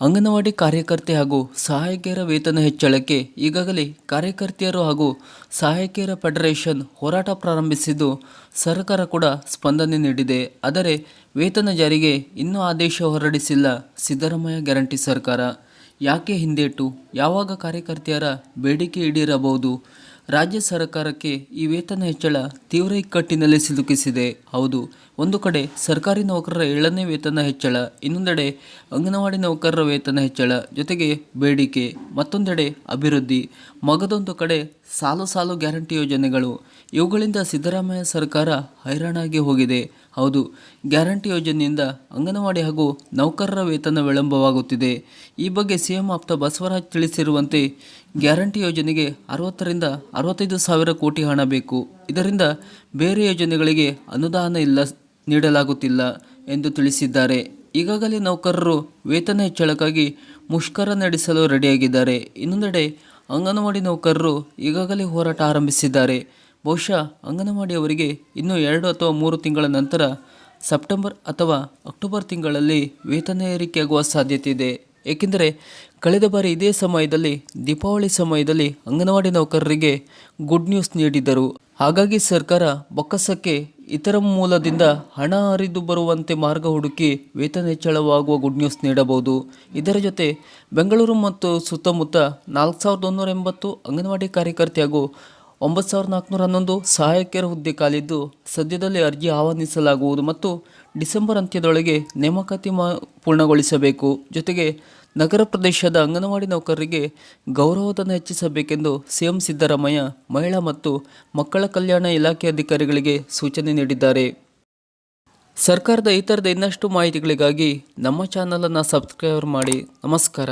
ಅಂಗನವಾಡಿ ಕಾರ್ಯಕರ್ತೆ ಹಾಗೂ ಸಹಾಯಕಿಯರ ವೇತನ ಹೆಚ್ಚಳಕ್ಕೆ ಈಗಾಗಲೇ ಕಾರ್ಯಕರ್ತೆಯರು ಹಾಗೂ ಸಹಾಯಕಿಯರ ಫೆಡರೇಷನ್ ಹೋರಾಟ ಪ್ರಾರಂಭಿಸಿದ್ದು ಸರ್ಕಾರ ಕೂಡ ಸ್ಪಂದನೆ ನೀಡಿದೆ. ಆದರೆ ವೇತನ ಜಾರಿಗೆ ಇನ್ನೂ ಆದೇಶ ಹೊರಡಿಸಿಲ್ಲ. ಸಿದ್ದರಾಮಯ್ಯ ಗ್ಯಾರಂಟಿ ಸರ್ಕಾರ. ಯಾಕೆ ಹಿಂದೇಟು? ಯಾವಾಗ ಕಾರ್ಯಕರ್ತೆಯರ ಬೇಡಿಕೆ ಈಡೇರಬಹುದು? ರಾಜ್ಯ ಸರ್ಕಾರಕ್ಕೆ ಈ ವೇತನ ಹೆಚ್ಚಳ ತೀವ್ರ ಇಕ್ಕಟ್ಟಿನಲ್ಲಿ ಸಿಲುಕಿಸಿದೆ. ಹೌದು, ಒಂದು ಕಡೆ ಸರ್ಕಾರಿ ನೌಕರರ ಏಳನೇ ವೇತನ ಹೆಚ್ಚಳ, ಇನ್ನೊಂದೆಡೆ ಅಂಗನವಾಡಿ ನೌಕರರ ವೇತನ ಹೆಚ್ಚಳ, ಜೊತೆಗೆ ಬೇಡಿಕೆ, ಮತ್ತೊಂದೆಡೆ ಅಭಿವೃದ್ಧಿ. ಮಗದೊಂದು ಕಡೆ ಸಾಲು ಸಾಲು ಗ್ಯಾರಂಟಿ ಯೋಜನೆಗಳು. ಇವುಗಳಿಂದ ಸಿದ್ದರಾಮಯ್ಯ ಸರ್ಕಾರ ಹೈರಾಣಾಗಿ ಹೋಗಿದೆ. ಹೌದು, ಗ್ಯಾರಂಟಿ ಯೋಜನೆಯಿಂದ ಅಂಗನವಾಡಿ ಹಾಗೂ ನೌಕರರ ವೇತನ ವಿಳಂಬವಾಗುತ್ತಿದೆ. ಈ ಬಗ್ಗೆ ಸಿಎಂ ಆಪ್ತ ಬಸವರಾಜ್ ತಿಳಿಸಿರುವಂತೆ ಗ್ಯಾರಂಟಿ ಯೋಜನೆಗೆ ಅರವತ್ತರಿಂದ ಅರವತ್ತೈದು ಸಾವಿರ ಕೋಟಿ ಹಣ ಬೇಕು. ಇದರಿಂದ ಬೇರೆ ಯೋಜನೆಗಳಿಗೆ ಅನುದಾನ ಇಲ್ಲ, ನೀಡಲಾಗುತ್ತಿಲ್ಲ ಎಂದು ತಿಳಿಸಿದ್ದಾರೆ. ಈಗಾಗಲೇ ನೌಕರರು ವೇತನ ಹೆಚ್ಚಳಕ್ಕಾಗಿ ಮುಷ್ಕರ ನಡೆಸಲು ರೆಡಿಯಾಗಿದ್ದಾರೆ. ಇನ್ನೊಂದೆಡೆ ಅಂಗನವಾಡಿ ನೌಕರರು ಈಗಾಗಲೇ ಹೋರಾಟ ಆರಂಭಿಸಿದ್ದಾರೆ. ಬಹುಶಃ ಅಂಗನವಾಡಿಯವರಿಗೆ ಇನ್ನೂ ಎರಡು ಅಥವಾ ಮೂರು ತಿಂಗಳ ನಂತರ ಸೆಪ್ಟೆಂಬರ್ ಅಥವಾ ಅಕ್ಟೋಬರ್ ತಿಂಗಳಲ್ಲಿ ವೇತನ ಏರಿಕೆಯಾಗುವ ಸಾಧ್ಯತೆ ಇದೆ ಏಕೆಂದರೆ ಕಳೆದ ಬಾರಿ ಇದೇ ಸಮಯದಲ್ಲಿ, ದೀಪಾವಳಿ ಸಮಯದಲ್ಲಿ ಅಂಗನವಾಡಿ ನೌಕರರಿಗೆ ಗುಡ್ ನ್ಯೂಸ್ ನೀಡಿದ್ದರು. ಹಾಗಾಗಿ ಸರ್ಕಾರ ಬೊಕ್ಕಸಕ್ಕೆ ಇತರ ಮೂಲದಿಂದ ಹಣ ಹರಿದು ಬರುವಂತೆ ಮಾರ್ಗ ಹುಡುಕಿ ವೇತನ ಹೆಚ್ಚಳವಾಗುವ ಗುಡ್ ನ್ಯೂಸ್ ನೀಡಬಹುದು. ಇದರ ಜೊತೆ ಬೆಂಗಳೂರು ಮತ್ತು ಸುತ್ತಮುತ್ತ ನಾಲ್ಕು ಸಾವಿರದ ಒಂದೂರ ಎಂಬತ್ತು ಅಂಗನವಾಡಿ ಕಾರ್ಯಕರ್ತೆ ಹಾಗೂ ಒಂಬತ್ತು ಸಾವಿರದ ನಾಲ್ಕುನೂರ ಹನ್ನೊಂದು ಹುದ್ದೆ ಖಾಲಿದ್ದು ಸದ್ಯದಲ್ಲಿ ಅರ್ಜಿ ಆಹ್ವಾನಿಸಲಾಗುವುದು ಮತ್ತು ಡಿಸೆಂಬರ್ ಅಂತ್ಯದೊಳಗೆ ನೇಮಕಾತಿ ಪೂರ್ಣಗೊಳಿಸಬೇಕು. ಜೊತೆಗೆ ನಗರ ಪ್ರದೇಶದ ಅಂಗನವಾಡಿ ನೌಕರರಿಗೆ ಗೌರವಧನ ಹೆಚ್ಚಿಸಬೇಕೆಂದು ಸಿಎಂ ಸಿದ್ದರಾಮಯ್ಯ ಮಹಿಳಾ ಮತ್ತು ಮಕ್ಕಳ ಕಲ್ಯಾಣ ಇಲಾಖೆ ಅಧಿಕಾರಿಗಳಿಗೆ ಸೂಚನೆ ನೀಡಿದ್ದಾರೆ. ಸರ್ಕಾರದ ಈ ಥರದ ಇನ್ನಷ್ಟು ಮಾಹಿತಿಗಳಿಗಾಗಿ ನಮ್ಮ ಚಾನಲನ್ನು ಸಬ್ಸ್ಕ್ರೈಬ್ ಮಾಡಿ. ನಮಸ್ಕಾರ.